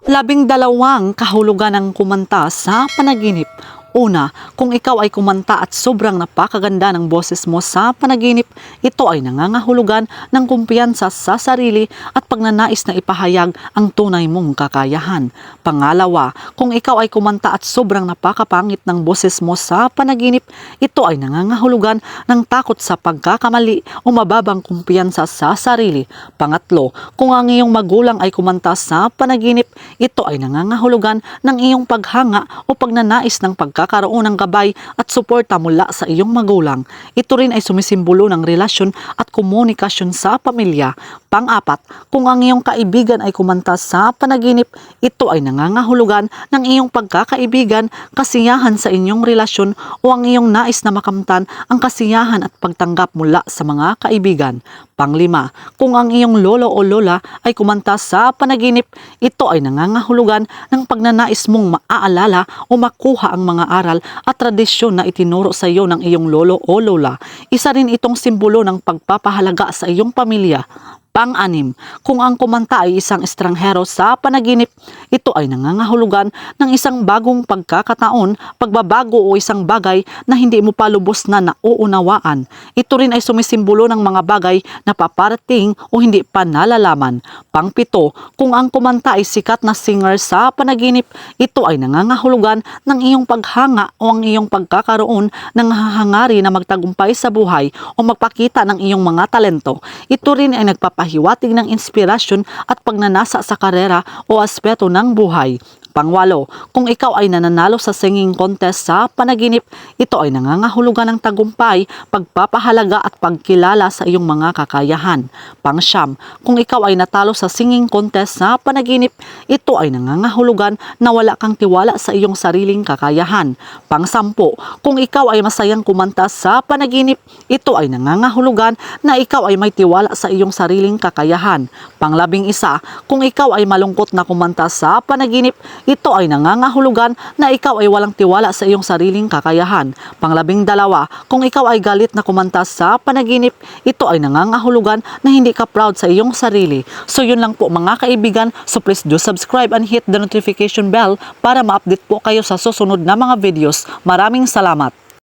Labing dalawang kahulugan ng kumanta sa panaginip. Una, kung ikaw ay kumanta at sobrang napakaganda ng boses mo sa panaginip, ito ay nangangahulugan ng kumpiyansa sa sarili at pagnanais na ipahayag ang tunay mong kakayahan. Pangalawa, kung ikaw ay kumanta at sobrang napakapangit ng boses mo sa panaginip, ito ay nangangahulugan ng takot sa pagkakamali o mababang kumpiyansa sa sarili. Pangatlo, kung ang iyong magulang ay kumanta sa panaginip, ito ay nangangahulugan ng iyong paghanga o pagnanais ng pagkakaroon ng gabay at suporta mula sa iyong magulang. Ito rin ay sumisimbolo ng relasyon at komunikasyon sa pamilya. Pang-apat, kung ang iyong kaibigan ay kumanta sa panaginip, ito ay nangangahulugan ng iyong pagkakaibigan, kasiyahan sa inyong relasyon o ang iyong nais na makamtan ang kasiyahan at pagtanggap mula sa mga kaibigan. Panglima, kung ang iyong lolo o lola ay kumanta sa panaginip, ito ay nangangahulugan ng pagnanais mong maaalala o makuha ang mga aral at tradisyon na itinuro sa iyo ng iyong lolo o lola. Isa rin itong simbolo ng pagpapahalaga sa iyong pamilya. Pang-anim, kung ang kumanta ay isang estranghero sa panaginip, ito ay nangangahulugan ng isang bagong pagkakataon, pagbabago o isang bagay na hindi mo pa lubos na nauunawaan. Ito rin ay sumisimbolo ng mga bagay na paparating o hindi pa nalalaman. Pang-pito, kung ang kumanta ay sikat na singer sa panaginip, ito ay nangangahulugan ng iyong paghanga o ang iyong pagkakaroon ng hahangari na magtagumpay sa buhay o magpakita ng iyong mga talento. Ito rin ay nagpapahiwatig ng inspirasyon at pagnanasa sa karera o aspeto ng buhay. Pangwalo, kung ikaw ay nananalo sa singing contest sa panaginip, ito ay nangangahulugan ng tagumpay, pagpapahalaga at pagkilala sa iyong mga kakayahan. Pangsyam, kung ikaw ay natalo sa singing contest sa panaginip, ito ay nangangahulugan na wala kang tiwala sa iyong sariling kakayahan. Pangsampo, kung ikaw ay masayang kumanta sa panaginip, ito ay nangangahulugan na ikaw ay may tiwala sa iyong sariling kakayahan. Panglabing isa, kung ikaw ay malungkot na kumanta sa panaginip, ito ay nangangahulugan na ikaw ay walang tiwala sa iyong sariling kakayahan. Panglabing dalawa, kung ikaw ay galit na kumanta sa panaginip, ito ay nangangahulugan na hindi ka proud sa iyong sarili. So yun lang po mga kaibigan, so please do subscribe and hit the notification bell para ma-update po kayo sa susunod na mga videos. Maraming salamat!